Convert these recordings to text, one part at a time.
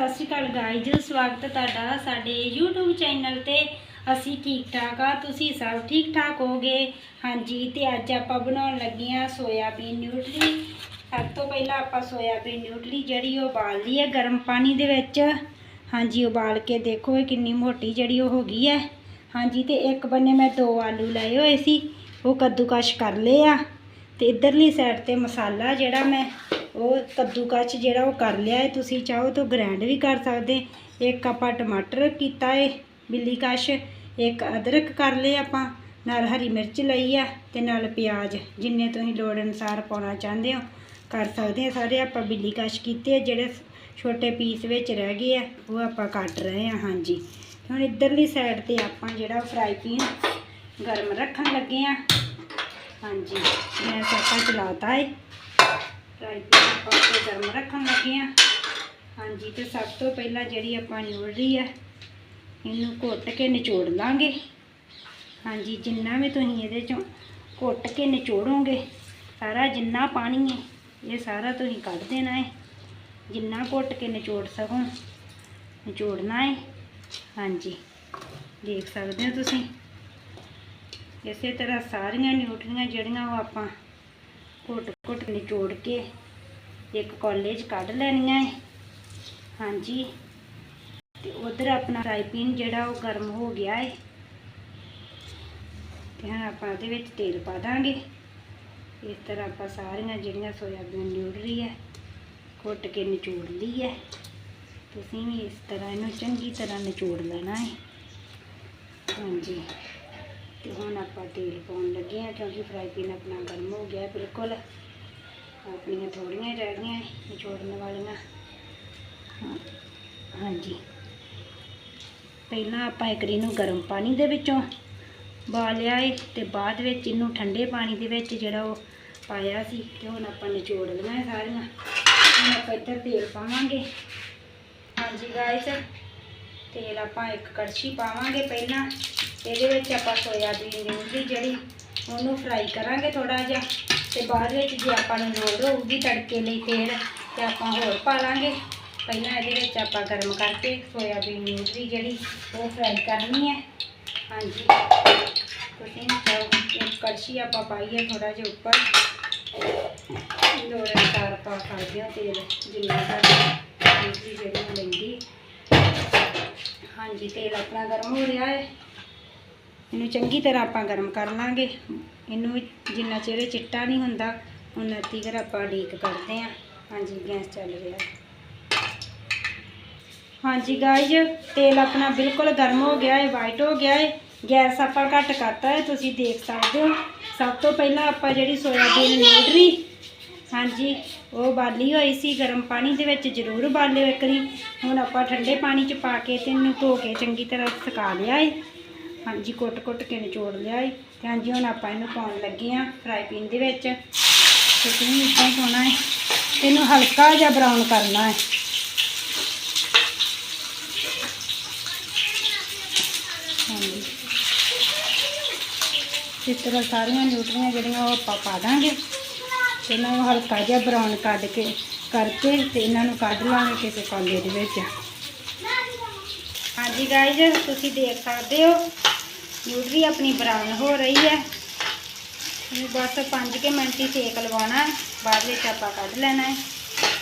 ਸਤਿ ਸ਼੍ਰੀ ਅਕਾਲ ਗਾਇਜ਼ ਸਵਾਗਤ ਹੈ ਤੁਹਾਡਾ ਸਾਡੇ YouTube ਚੈਨਲ ਤੇ। ਅਸੀਂ ਠੀਕ ਠਾਕ ਆ, ਤੁਸੀਂ ਸਭ ਠੀਕ ਠਾਕ ਹੋਗੇ ਹਾਂਜੀ, ਤੇ ਅੱਜ ਆਪਾਂ ਬਣਾਉਣ ਲੱਗੇ ਆ ਸੋਇਆਬੀਨ ਨਿਊਟਰੀ ਸਭ ਤੋਂ ਪਹਿਲਾਂ ਆਪਾਂ ਸੋਇਆਬੀਨ ਨਿਊਟਰੀ ਜਿਹੜੀ ਉਹ ਉਬਾਲ ਲਈ ਹੈ ਗਰਮ ਪਾਣੀ ਦੇ ਵਿੱਚ। ਹਾਂਜੀ, ਉਬਾਲ ਕੇ ਦੇਖੋ ਇਹ ਕਿੰਨੀ ਮੋਟੀ ਜਿਹੜੀ ਉਹ ਹੋ ਗਈ ਹੈ। ਹਾਂਜੀ, ਤੇ ਇੱਕ ਬੰਨੇ ਮੈਂ ਦੋ ਆਲੂ ਲਏ ਹੋਏ ਸੀ, ਉਹ ਕੱਦੂਕਸ਼ ਕਰ ਲਏ ਆ। ਤੇ ਇਧਰਲੀ ਸਾਈਡ ਤੇ ਮਸਾਲਾ ਜਿਹੜਾ ਮੈਂ ਉਹ ਕੱਦੂਕਸ਼ ਜਿਹੜਾ ਉਹ ਕਰ ਲਿਆ ਹੈ ਤੁਸੀਂ ਚਾਹੋ ਤਾਂ ਗ੍ਰੈਂਡ ਵੀ ਕਰ ਸਕਦੇ ਇੱਕ ਆਪਾਂ ਟਮਾਟਰ ਕੀਤਾ ਹੈ ਬਿੱਲੀ ਕਸ਼ ਇੱਕ ਅਦਰਕ ਕਰ ਲਏ ਆਪਾਂ ਨਾਲ ਹਰੀ ਮਿਰਚ ਲਈ ਆ ਤੇ ਨਾਲ ਪਿਆਜ਼ ਜਿੰਨੇ ਤੁਸੀਂ ਲੋੜ ਅਨੁਸਾਰ ਪਾਉਣਾ ਚਾਹੁੰਦੇ ਹੋ ਕਰ ਸਕਦੇ ਆ ਸਾਰੇ। ਆਪਾਂ ਬਿੱਲੀ ਕਸ਼ ਕੀਤੇ ਆ, ਜਿਹੜੇ ਛੋਟੇ ਪੀਸ ਵਿੱਚ ਰਹਿ ਗਏ ਆ ਉਹ ਆਪਾਂ ਕੱਟ ਰਹੇ ਆ ਹਾਂਜੀ। ਹੁਣ ਇਧਰਲੀ ਸਾਈਡ ਤੇ ਆਪਾਂ ਜਿਹੜਾ ਫਰਾਈ ਪੈਨ ਗਰਮ ਰੱਖਣ ਲੱਗੇ ਆ। ਹਾਂਜੀ ਮੈਂ ਆਪਾਂ ਚਲਾਤਾ ਏ। ਫਰਾਈ ਪੈਨ ਆਪਾਂ ਉੱਤੇ ਗਰਮ ਰੱਖਣ ਲੱਗੇ ਆ ਹਾਂਜੀ, ਤੇ ਸਭ ਤੋਂ ਪਹਿਲਾਂ ਜਿਹੜੀ ਆਪਾਂ ਨਿਊਡਰੀ ਆ ਇਹਨੂੰ ਘੁੱਟ ਕੇ ਨਿਚੋੜ ਲਾਂਗੇ। ਹਾਂਜੀ, ਜਿੰਨਾ ਵੀ ਤੁਸੀਂ ਇਹਦੇ ਚੋਂ ਘੁੱਟ ਕੇ ਨਿਚੋੜੋਗੇ, ਸਾਰਾ ਜਿੰਨਾ ਪਾਣੀ ਹੈ, ਇਹ ਸਾਰਾ ਤੁਸੀਂ ਕੱਢ ਦੇਣਾ ਹੈ। ਜਿੰਨਾ ਘੁੱਟ ਕੇ ਨਿਚੋੜ ਸਕੋ, ਨਿਚੋੜਨਾ ਹੈ। ਹਾਂਜੀ, ਦੇਖ ਸਕਦੇ ਹੋ ਤੁਸੀਂ। ਇਸੇ ਤਰ੍ਹਾਂ ਸਾਰੀਆਂ ਨਿਊਟਰੀਆਂ ਜਿਹੜੀਆਂ ਉਹ ਆਪਾਂ ਘੁੱਟ ਘੁੱਟ ਨਿਚੋੜ ਕੇ ਇੱਕ ਕੋਲੇ ਕੱਢ ਲੈਣੀਆਂ ਹੈ ਹਾਂਜੀ। ਤੇ ਉਧਰ ਆਪਣਾ ਫਰਾਈ ਜਿਹੜਾ ਉਹ ਗਰਮ ਹੋ ਗਿਆ ਹੈ ਤੇ ਹੁਣ ਆਪਾਂ ਉਹਦੇ ਵਿੱਚ ਤੇਲ ਪਾ ਦਾਂਗੇ। ਇਸ ਤਰ੍ਹਾਂ ਆਪਾਂ ਸਾਰੀਆਂ ਜਿਹੜੀਆਂ ਸੋਇਆਬੀਨ ਨਿਊਟਰੀ ਹੈ, ਘੁੱਟ ਕੇ ਨਿਚੋੜ ਲਈ ਹੈ। ਤੁਸੀਂ ਵੀ ਇਸ ਤਰ੍ਹਾਂ ਇਹਨੂੰ ਚੰਗੀ ਤਰ੍ਹਾਂ ਨਿਚੋੜ ਲੈਣਾ ਹੈ ਹਾਂਜੀ। ਤੇ ਹੁਣ ਆਪਾਂ ਤੇਲ ਪਾਉਣ ਲੱਗੇ ਆ ਕਿਉਂਕਿ ਫਰਾਈ ਪੈਨ ਆਪਣਾ ਗਰਮ ਹੋ ਗਿਆ ਬਿਲਕੁਲ। ਬਿਲਕੁਲ ਆਪਣੀਆਂ ਥੋੜੀਆਂ ਹੀ ਰਹਿ ਗਈਆਂ ਨਿਚੋੜਨ ਵਾਲੀਆਂ। ਹਾਂਜੀ। ਪਹਿਲਾਂ ਆਪਾਂ ਇਕਰੀ ਨੂੰ ਗਰਮ ਪਾਣੀ ਦੇ ਵਿੱਚੋਂ ਬਾਲਿਆ ਏ ਤੇ ਬਾਅਦ ਵਿੱਚ ਇਹਨੂੰ ਠੰਡੇ ਪਾਣੀ ਦੇ ਵਿੱਚ ਜਿਹੜਾ ਉਹ ਪਾਇਆ ਸੀ ਤੇ ਹੁਣ ਆਪਾਂ ਨਿਚੋੜ ਲਈਆਂ ਸਾਰੀਆਂ। ਹੁਣ ਆਪਾਂ ਇੱਧਰ ਤੇਲ ਪਾਵਾਂਗੇ। ਹਾਂਜੀ ਗਾਇਸ ਤੇਲ ਆਪਾਂ ਇੱਕ ਕੜਛੀ ਪਾਵਾਂਗੇ ਪਹਿਲਾਂ। ਇਹਦੇ ਵਿੱਚ ਆਪਾਂ ਸੋਇਆਬੀਨ ਨਿਊਟਰੀ ਜਿਹੜੀ ਉਹਨੂੰ ਫਰਾਈ ਕਰਾਂਗੇ ਥੋੜਾ ਜਿਹਾ। ਤੇ ਬਾਅਦ ਵਿੱਚ ਜੇ ਆਪਾਂ ਨੂੰ ਲੋੜ ਹੋਊਗੀ ਤੜਕੇ ਲਈ ਤੇਲ ਤੇ ਆਪਾਂ ਹੋਰ ਪਾ ਲਾਂਗੇ। ਪਹਿਲਾਂ ਇਹਦੇ ਵਿੱਚ ਆਪਾਂ ਗਰਮ ਕਰਕੇ ਸੋਇਆਬੀਨ ਨਿਊਟਰੀ ਜਿਹੜੀ ਉਹ ਫਰਾਈ ਕਰਨੀ ਹੈ। ਹਾਂਜੀ। ਤੁਸੀਂ ਚਾਹੋ ਕੜਛੀ ਆਪਾਂ ਪਾਈਏ ਥੋੜਾ ਜਿਹਾ ਉੱਪਰ। ਲੋੜ ਅਨੁਸਾਰ ਪਾ ਸਕਦੇ ਹਾਂ ਤੇਲ, ਜਿੰਨਾ ਸਾਡੀ ਨਿਊਟਰੀ ਜਿਹੜੀ ਲੈਂਦੀ। ਹਾਂਜੀ, ਤੇਲ ਆਪਣਾ ਗਰਮ ਹੋ ਰਿਹਾ ਹੈ। ਇਹਨੂੰ ਚੰਗੀ ਤਰ੍ਹਾਂ ਆਪਾਂ ਗਰਮ ਕਰ ਲਾਂਗੇ। ਇਹਨੂੰ ਵੀ ਜਿੰਨਾ ਚਿਰ ਇਹ ਚਿੱਟਾ ਨਹੀਂ ਹੁੰਦਾ ਉਹਨਾਂ ਤੀਕਰ ਆਪਾਂ ਡੀਕ ਕਰਦੇ ਹਾਂ ਹਾਂਜੀ, ਗੈਸ ਚੱਲ ਰਿਹਾ। ਹੈ ਹਾਂਜੀ ਗਾਇਜ਼ ਤੇਲ ਆਪਣਾ ਬਿਲਕੁਲ ਗਰਮ ਹੋ ਗਿਆ ਹੈ ਵਾਈਟ ਹੋ ਗਿਆ ਹੈ ਗੈਸ ਆਪਾਂ ਘੱਟ ਕਰਤਾ ਹੈ ਤੁਸੀਂ ਦੇਖ ਸਕਦੇ ਹੋ। ਸਭ ਤੋਂ ਪਹਿਲਾਂ ਆਪਾਂ ਜਿਹੜੀ ਸੋਇਆਬੀਨ ਨਿਊਟਰੀ ਹਾਂਜੀ, ਉਹ ਬਾਲੀ ਹੋਈ ਸੀ, ਗਰਮ ਪਾਣੀ ਦੇ ਵਿੱਚ ਜ਼ਰੂਰ ਬਾਲਿਓ ਇੱਕ ਵਾਰੀ ਹੁਣ ਆਪਾਂ ਠੰਡੇ ਪਾਣੀ 'ਚ ਪਾ ਕੇ ਤੇ ਇਹਨੂੰ ਧੋ ਕੇ ਚੰਗੀ ਤਰ੍ਹਾਂ ਸੁਕਾ ਲਿਆ ਹੈ ਹਾਂਜੀ ਕੁੱਟ-ਕੁੱਟ ਕੇ ਨਿਚੋੜ ਲਿਆ ਹੈ ਤੇ ਹਾਂਜੀ, ਹੁਣ ਆਪਾਂ ਇਹਨੂੰ ਪਾਉਣ ਲੱਗੇ ਆ ਫਰਾਈ ਪੈਨ ਦੇ ਵਿੱਚ। ਤੇ ਤੁਸੀਂ ਇੱਦਾਂ ਹੀ ਪਾਉਣਾ ਹੈ। ਤੇ ਇਹਨੂੰ ਹਲਕਾ ਜਿਹਾ ਬਰਾਊਨ ਕਰਨਾ ਹੈ। ਹਾਂਜੀ। ਇਸ ਤਰ੍ਹਾਂ ਸਾਰੀਆਂ ਨਿਊਟਰੀਆਂ ਜਿਹੜੀਆਂ ਉਹ ਆਪਾਂ ਪਾ ਦਾਂਗੇ। ਤੇ ਇਹਨਾਂ ਨੂੰ ਹਲਕਾ ਜਿਹਾ ਬਰਾਊਨ ਕੱਢ ਕੇ ਕਰਕੇ ਤੇ ਇਹਨਾਂ ਨੂੰ ਕੱਢ ਲਾਂਗੇ ਕਿਸੇ ਕੋਲੇ ਦੇ ਵਿੱਚ। ਹਾਂਜੀ ਗਾਇਜ਼ ਤੁਸੀਂ ਦੇਖ ਸਕਦੇ ਹੋ। ਨਿਊਟਰੀ ਆਪਣੀ ਬਰਾਊਨ ਹੋ ਰਹੀ ਹੈ। ਇਹਨੂੰ ਬਸ 5 ਕੇ ਮਿੰਟ ਹੀ ਸੇਕ ਲਵਾਉਣਾ ਹੈ। ਬਾਅਦ ਵਿੱਚ ਆਪਾਂ ਕੱਢ ਲੈਣਾ ਹੈ।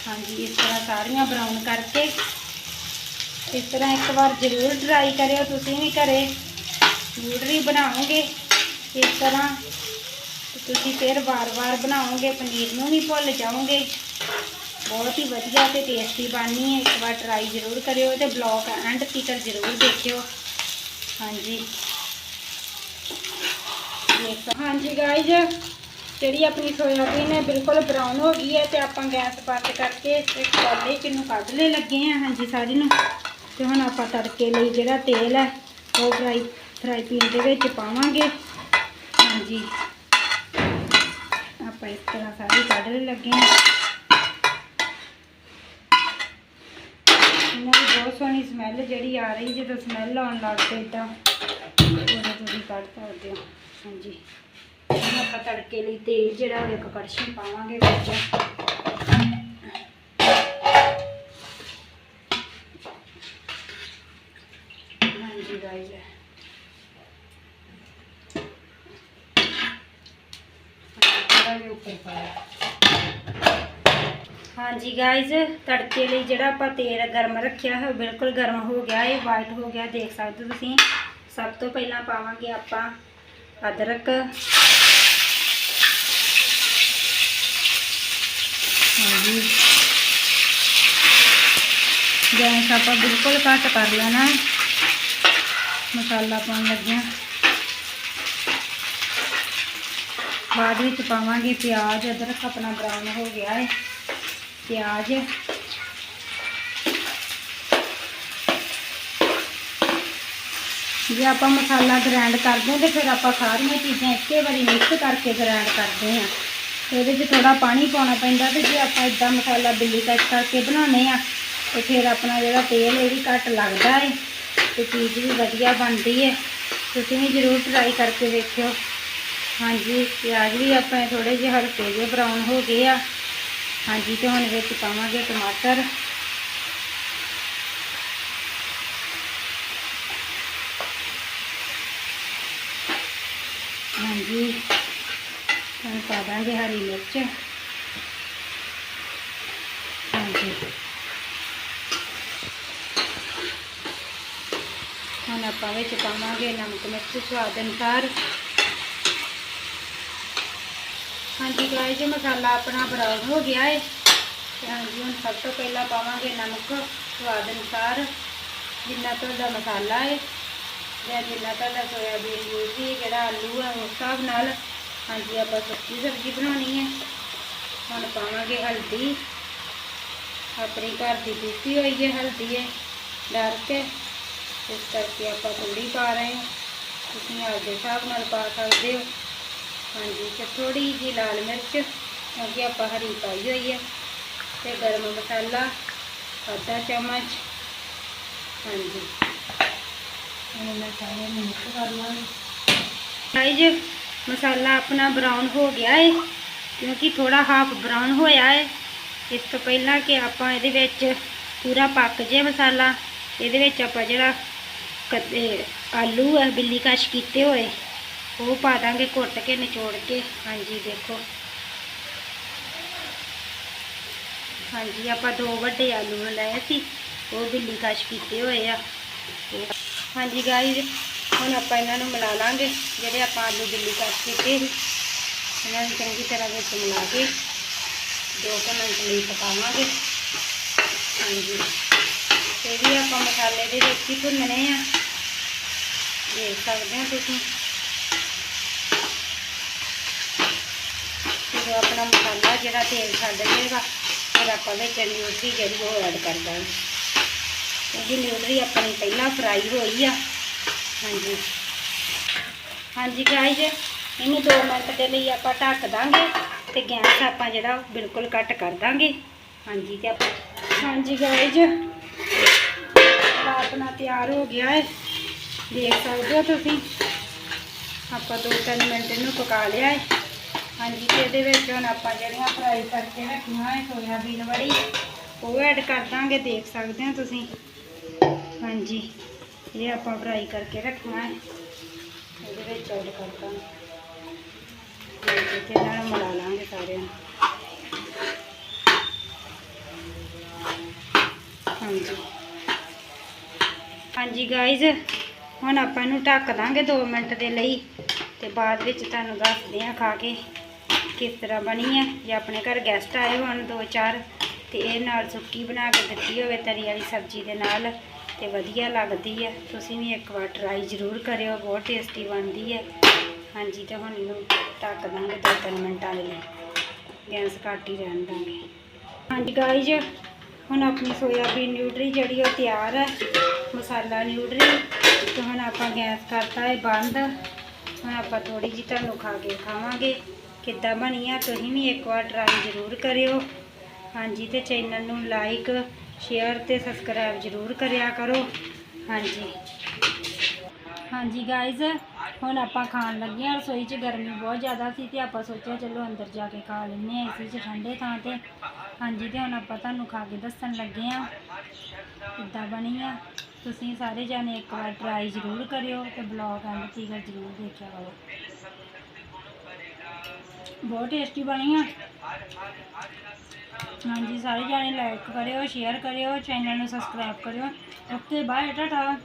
ਹਾਂਜੀ, ਇਸ ਤਰ੍ਹਾਂ ਸਾਰੀਆਂ ਬਰਾਊਨ ਕਰਕੇ। ਇਸ ਤਰ੍ਹਾਂ ਇੱਕ ਵਾਰ ਜ਼ਰੂਰ ਟਰਾਈ ਕਰਿਓ ਤੁਸੀਂ ਵੀ ਘਰੇ। ਨਿਊਟਰੀ ਬਣਾਓਗੇ। ਇਸ ਤਰ੍ਹਾਂ ਤੁਸੀਂ ਫਿਰ ਵਾਰ-ਵਾਰ ਬਣਾਓਗੇ, ਪਨੀਰ ਨੂੰ ਵੀ ਭੁੱਲ ਜਾਓਗੇ। ਬਹੁਤ ਹੀ ਵਧੀਆ ਤੇ ਟੇਸਟੀ ਬਣਨੀ ਹੈ। ਇੱਕ ਵਾਰ ਟਰਾਈ ਜ਼ਰੂਰ ਕਰਿਓ ਤੇ ਬਲੌਗ ਐਂਡ ਤੀਕਰ ਜ਼ਰੂਰ ਦੇਖਿਓ। ਹਾਂਜੀ। ਦੇਖ ਹਾਂਜੀ ਗਾਇਜ਼ ਜਿਹੜੀ ਆਪਣੀ ਸੋਇਆਬੀਨ ਹੈ ਬਿਲਕੁਲ ਬਰਾਊਨ ਹੋ ਗਈ ਹੈ ਤੇ ਆਪਾਂ ਗੈਸ ਬੰਦ ਕਰਕੇ ਇੱਕ ਕੋਲੇ ਚ ਨੂੰ ਕੱਢ ਲੈ ਲੱਗੇ ਆ ਹਾਂਜੀ ਸਾਰੀ ਨੂੰ। ਤੇ ਹੁਣ ਆਪਾਂ ਤੜਕੇ ਲਈ ਜਿਹੜਾ ਤੇਲ ਹੈ, ਉਹ ਫਰਾਈ ਫਰਾਈ ਪੈਨ ਦੇ ਵਿੱਚ ਪਾਵਾਂਗੇ। ਹਾਂਜੀ। ਆਪਾਂ ਇਸ ਤਰ੍ਹਾਂ ਸਾਰੀ ਕੱਢ ਲੈ ਲੱਗੇ ਆ ਇਹਨਾਂ ਦੀ ਬਹੁਤ ਸੋਹਣੀ ਸਮੈਲ ਜਿਹੜੀ ਆ ਰਹੀ, ਜਦੋਂ ਸਮੈਲ ਆਉਣ ਲੱਗ ਪਈ ਤਾਂ। ਕੱਢ ਸਕਦੇ ਹੋ। ਹਾਂਜੀ। ਹੁਣ ਆਪਾਂ ਤੜਕੇ ਲਈ ਤੇਲ ਜਿਹੜਾ ਉਹ ਇੱਕ ਕੜਛੀ ਪਾਵਾਂਗੇ ਵਿੱਚ। ਹਾਂਜੀ ਗਾਇਜ਼ ਥੋੜਾ ਜਿਹਾ ਉੱਪਰ ਪਾਇਆ ਤੜਕੇ ਲਈ ਜਿਹੜਾ ਆਪਾਂ ਤੇਲ ਗਰਮ ਰੱਖਿਆ ਹੈ ਬਿਲਕੁਲ ਗਰਮ ਹੋ ਗਿਆ ਹੈ ਵਾਈਟ ਹੋ ਗਿਆ ਦੇਖ ਸਕਦੇ ਹੋ ਤੁਸੀਂ। ਸਭ ਤੋਂ ਪਹਿਲਾਂ ਪਾਵਾਂਗੇ ਆਪਾਂ ਅਦਰਕ। ਹਾਂਜੀ। ਗੈਸ ਆਪਾਂ ਬਿਲਕੁਲ ਘੱਟ ਕਰ ਲੈਣਾ ਮਸਾਲਾ ਪਾਉਣ ਲੱਗਿਆ। ਬਾਅਦ ਵਿੱਚ ਪਾਵਾਂਗੇ ਪਿਆਜ਼। ਅਦਰਕ ਆਪਣਾ ਬਰਾਊਨ ਹੋ ਗਿਆ ਹੈ। ਪਿਆਜ਼। ਜੇ ਆਪਾਂ ਮਸਾਲਾ ਗ੍ਰਾਈਂਡ ਕਰਦੇ ਹਾਂ ਤੇ ਫਿਰ ਆਪਾਂ ਸਾਰੀਆਂ ਚੀਜ਼ਾਂ ਇੱਕੇ ਵਾਰੀ ਮਿਕਸ ਕਰਕੇ ਗ੍ਰਾਈਂਡ ਕਰਦੇ ਹਾਂ। ਤੇ ਇਹਦੇ 'ਚ ਥੋੜਾ ਪਾਣੀ ਪਾਉਣਾ ਪੈਂਦਾ ਤੇ ਜੇ ਆਪਾਂ ਇਦਾਂ ਮਸਾਲਾ ਬਿੱਲੀ ਕੱਟ ਕਰਕੇ ਬਣਾਉਂਦੇ ਆ ਤੇ ਫਿਰ ਆਪਣਾ ਜਿਹੜਾ ਤੇਲ ਇਹ ਵੀ ਘੱਟ ਲੱਗਦਾ ਹੈ ਤੇ ਚੀਜ਼ ਵੀ ਵਧੀਆ ਬਣਦੀ ਹੈ। ਤੁਸੀਂ ਵੀ ਜ਼ਰੂਰ ਟਰਾਈ ਕਰਕੇ ਵੇਖਿਓ। ਹਾਂਜੀ, ਪਿਆਜ਼ ਵੀ ਆਪਣੇ ਥੋੜੇ ਜਿਹੇ ਹਲਕੇ ਜਿਹੇ ਬਰਾਊਨ ਹੋ ਗਏ ਆ। ਹਾਂਜੀ, ਤੇ ਹੁਣ ਵਿੱਚ ਪਾਵਾਂਗੇ ਟਮਾਟਰ। ਹਾਂਜੀ ਹੁਣ ਪਾ ਦਾਂਗੇ ਹਰੀ ਮਿਰਚ। ਹਾਂਜੀ। ਹੁਣ ਆਪਾਂ ਵਿੱਚ ਪਾਵਾਂਗੇ ਨਮਕ ਮਿਰਚ ਸਵਾਦ ਅਨੁਸਾਰ। ਹਾਂਜੀ ਗਾਇਸ ਇਹ ਮਸਾਲਾ ਆਪਣਾ ਬਰਾਊਨ ਹੋ ਗਿਆ ਹੈ ਹਾਂਜੀ, ਹੁਣ ਸਭ ਤੋਂ ਪਹਿਲਾਂ ਪਾਵਾਂਗੇ ਨਮਕ ਸਵਾਦ ਅਨੁਸਾਰ, ਜਿੰਨਾ ਤੁਹਾਡਾ ਮਸਾਲਾ ਹੈ ਜਾਂ ਜਿੰਨਾ ਤੁਹਾਡਾ ਸੋਇਆਬੀਨ ਯੂਜ਼ ਹੈ ਜਿਹੜਾ ਆਲੂ ਹੈ ਉਸ ਹਿਸਾਬ ਨਾਲ ਹਾਂਜੀ, ਆਪਾਂ ਸੁੱਕੀ ਸਬਜ਼ੀ ਬਣਾਉਣੀ ਹੈ ਹੁਣ ਪਾਵਾਂਗੇ ਹਲਦੀ। ਆਪਣੀ ਘਰ ਦੀ ਪੀਸੀ ਹੋਈ ਹੈ, ਹਲਦੀ ਹੈ ਡਾਰਕ ਹੈ ਇਸ ਕਰਕੇ ਆਪਾਂ ਥੋੜੀ ਪਾ ਰਹੇ ਹਾਂ। ਤੁਸੀਂ ਆਪਦੇ ਹਿਸਾਬ ਨਾਲ ਪਾ ਸਕਦੇ ਹੋ। ਹਾਂਜੀ, ਤੇ ਥੋੜੀ ਜਿਹੀ ਲਾਲ ਮਿਰਚ, ਕਿਉਂਕਿ ਆਪਾਂ ਹਰੀ ਪਾਈ ਹੋਈ ਹੈ। ਤੇ ਗਰਮ ਮਸਾਲਾ, ਅੱਧਾ ਚਮਚ। ਹਾਂਜੀ। ਹੁਣ ਮੈਂ ਸਾਰੇ ਮਿਕਸ ਕਰ ਲਾਂਗੀ ਗਾਇਜ਼ ਮਸਾਲਾ ਆਪਣਾ ਬਰਾਊਨ ਹੋ ਗਿਆ ਹੈ ਕਿਉਂਕਿ ਥੋੜਾ ਹਾਫ ਬਰਾਊਨ ਹੋਇਆ ਹੈ ਇਸ ਤੋਂ ਪਹਿਲਾਂ ਕਿ ਆਪਾਂ ਇਹਦੇ ਵਿੱਚ ਪੂਰਾ ਪੱਕ ਜੇ ਮਸਾਲਾ, ਇਹਦੇ ਵਿੱਚ ਆਪਾਂ ਜਿਹੜਾ ਕਦੇ ਆਲੂ ਹੈ ਬਿੱਲੀ ਕਸ਼ ਕੀਤੇ ਹੋਏ, ਉਹ ਪਾ ਦਾਂਗੇ ਕੁੱਟ ਕੇ, ਨਿਚੋੜ ਕੇ। ਹਾਂਜੀ, ਦੇਖੋ। ਹਾਂਜੀ, ਆਪਾਂ ਦੋ ਵੱਡੇ ਆਲੂ ਲਏ ਸੀ, ਉਹ ਬਿੱਲੀ ਕਸ਼ ਕੀਤੇ ਹੋਏ ਆ। ਹਾਂਜੀ ਗਾਈਜ਼ ਹੁਣ ਆਪਾਂ ਇਹਨਾਂ ਨੂੰ ਮਿਲਾ ਲਾਂਗੇ, ਜਿਹੜੇ ਆਪਾਂ ਆਲੂ ਬਿੱਲੀ ਕਸ਼ ਕੀਤੇ ਸੀ। ਇਹਨਾਂ ਨੂੰ ਚੰਗੀ ਤਰ੍ਹਾਂ ਵਿੱਚ ਮਿਲਾ ਕੇ ਦੋ ਕੁ ਮਿੰਟ ਲਈ ਪਕਾਵਾਂਗੇ। ਹਾਂਜੀ। ਤੇ ਵੀ ਆਪਾਂ ਮਸਾਲੇ ਦੇ ਵਿੱਚ ਹੀ ਭੁੰਨਣੇ ਆ। ਦੇਖ ਸਕਦੇ ਹੋ ਤੁਸੀਂ। ਜਦੋਂ ਆਪਣਾ ਮਸਾਲਾ ਜਿਹੜਾ ਤੇਲ ਛੱਡ ਜਾਏਗਾ ਫਿਰ ਆਪਾਂ ਵਿੱਚ ਨਿਊਟਰੀ ਜਿਹੜੀ ਉਹ ਐਡ ਕਰ ਦਾਂਗੇ। ਕਿਉਂਕਿ ਨਿਊਟਰੀ ਆਪਣੀ ਪਹਿਲਾਂ ਫਰਾਈ ਹੋਈ ਆ। ਹਾਂਜੀ। ਹਾਂਜੀ ਗਾਈਜ਼ ਇਹਨੂੰ 2 ਮਿੰਟ ਦੇ ਲਈ ਆਪਾਂ ਢੱਕ ਦਾਂਗੇ ਤੇ ਗੈਸ ਆਪਾਂ ਜਿਹੜਾ ਉਹ ਬਿਲਕੁਲ ਘੱਟ ਕਰ ਦਾਂਗੇ। ਹਾਂਜੀ ਤੇ ਆਪਾਂ ਹਾਂਜੀ ਗਾਈਜ਼ ਆਪਣਾ ਤਿਆਰ ਹੋ ਗਿਆ ਹੈ ਦੇਖ ਸਕਦੇ ਹੋ ਤੁਸੀਂ? ਆਪਾਂ 2-3 ਮਿੰਟ ਇਹਨੂੰ ਪਕਾ ਲਿਆ ਹੈ ਹਾਂਜੀ ਤੇ ਇਹਦੇ ਵਿੱਚ ਹੁਣ ਆਪਾਂ ਜਿਹੜੀਆਂ ਫਰਾਈ ਕਰਕੇ ਰੱਖੀਆਂ ਹੈ ਸੋਇਆਬੀਨ ਵੜੀ ਉਹ ਐਡ ਕਰ ਦਾਂਗੇ, ਦੇਖ ਸਕਦੇ ਹੋ ਤੁਸੀਂ? ਹਾਂਜੀ, ਇਹ ਆਪਾਂ ਫਰਾਈ ਕਰਕੇ ਰੱਖਣਾ ਹੈ। ਇਹਦੇ ਵਿੱਚ ਐਡ ਕਰ ਦਾਂਗੇ ਹਾਂਜੀ ਨਾਲ ਮਿਲਾ ਲਾਂਗੇ ਸਾਰਿਆਂ ਨੂੰ। ਹਾਂਜੀ। ਹਾਂਜੀ ਗਾਇਜ਼ ਹੁਣ ਆਪਾਂ ਇਹਨੂੰ ਢੱਕ ਦਾਂਗੇ 2 ਮਿੰਟ ਦੇ ਲਈ ਤੇ ਬਾਅਦ ਵਿੱਚ ਤੁਹਾਨੂੰ ਦੱਸਦੇ ਆ ਖਾ ਕੇ ਕਿਸ ਤਰ੍ਹਾਂ ਬਣੀ ਹੈ। ਜੇ ਆਪਣੇ ਘਰ ਗੈਸਟ ਆਏ ਹੋਣ ਦੋ ਚਾਰ ਤੇ ਇਹ ਨਾਲ ਸੁੱਕੀ ਬਣਾ ਕੇ ਦਿੱਤੀ ਹੋਵੇ ਤਰੀ ਵਾਲੀ ਸਬਜ਼ੀ ਦੇ ਨਾਲ। ਤੇ ਵਧੀਆ ਲੱਗਦੀ ਹੈ ਤੁਸੀਂ ਵੀ ਇੱਕ ਵਾਰ ਟਰਾਈ ਜ਼ਰੂਰ ਕਰਿਓ, ਬਹੁਤ ਟੇਸਟੀ ਬਣਦੀ ਹੈ ਹਾਂਜੀ, ਤੇ ਹੁਣ ਇਹਨੂੰ ਢੱਕ ਦਾਂਗੇ ਦੋ ਤਿੰਨ ਮਿੰਟਾਂ ਦੇ ਲਈ। ਗੈਸ ਘੱਟ ਹੀ ਰਹਿਣ ਦਾਂਗੇ। ਹਾਂਜੀ ਗਾਈਜ਼ ਹੁਣ ਆਪਣੀ ਸੋਇਆਬੀਨ ਨਿਊਟਰੀ ਜਿਹੜੀ ਉਹ ਤਿਆਰ ਹੈ ਮਸਾਲਾ ਨਿਊਟਰੀ ਤੇ ਹੁਣ ਆਪਾਂ ਗੈਸ ਕਰਤਾ ਹੈ ਬੰਦ। ਹੁਣ ਆਪਾਂ ਥੋੜੀ ਜਿਹੀ ਤੁਹਾਨੂੰ ਖਾ ਕੇ ਖਾਵਾਂਗੇ ਕਿੱਦਾਂ ਬਣੀ ਆ। ਤੁਸੀਂ ਵੀ ਇੱਕ ਵਾਰ ਟਰਾਈ ਜ਼ਰੂਰ ਕਰਿਓ। ਹਾਂਜੀ, ਤੇ ਚੈਨਲ ਨੂੰ ਲਾਈਕ ਸ਼ੇਅਰ ਤੇ ਸਬਸਕ੍ਰਾਈਬ ਜ਼ਰੂਰ ਕਰਿਆ ਕਰੋ। ਹਾਂਜੀ। ਹਾਂਜੀ ਗਾਇਜ਼ ਹੁਣ ਆਪਾਂ ਖਾਣ ਲੱਗੇ ਹਾਂ। ਰਸੋਈ 'ਚ ਗਰਮੀ ਬਹੁਤ ਜ਼ਿਆਦਾ ਸੀ ਤੇ ਆਪਾਂ ਸੋਚਿਆ ਚਲੋ ਅੰਦਰ ਜਾ ਕੇ ਖਾ ਲੈਂਦੇ ਹਾਂ ਏਸੀ 'ਚ ਠੰਡੇ ਥਾਂ ਤੇ। ਹਾਂਜੀ ਤੇ ਹੁਣ ਆਪਾਂ ਤੁਹਾਨੂੰ ਖਾ ਕੇ ਦੱਸਣ ਲੱਗੇ ਹਾਂ ਕਿੱਦਾਂ ਬਣੀ ਆ। ਤੁਸੀਂ ਸਾਰੇ ਜਾਣੇ ਇੱਕ ਵਾਰ ਟਰਾਈ ਜ਼ਰੂਰ ਕਰਿਓ ਤੇ ਬਲੌਗ ਐਂਡ ਤੀਕਰ ਜ਼ਰੂਰ ਦੇਖਿਆ ਕਰੋ। ਬਹੁਤ ਟੇਸਟੀ ਬਣੀ ਆ। ਹਾਂਜੀ ਸਾਰੇ ਜਾਣੇ ਲਾਈਕ ਕਰਿਓ ਸ਼ੇਅਰ ਕਰਿਓ ਚੈਨਲ ਨੂੰ ਸਬਸਕ੍ਰਾਈਬ ਕਰਿਓ। Okay bye ta-ta.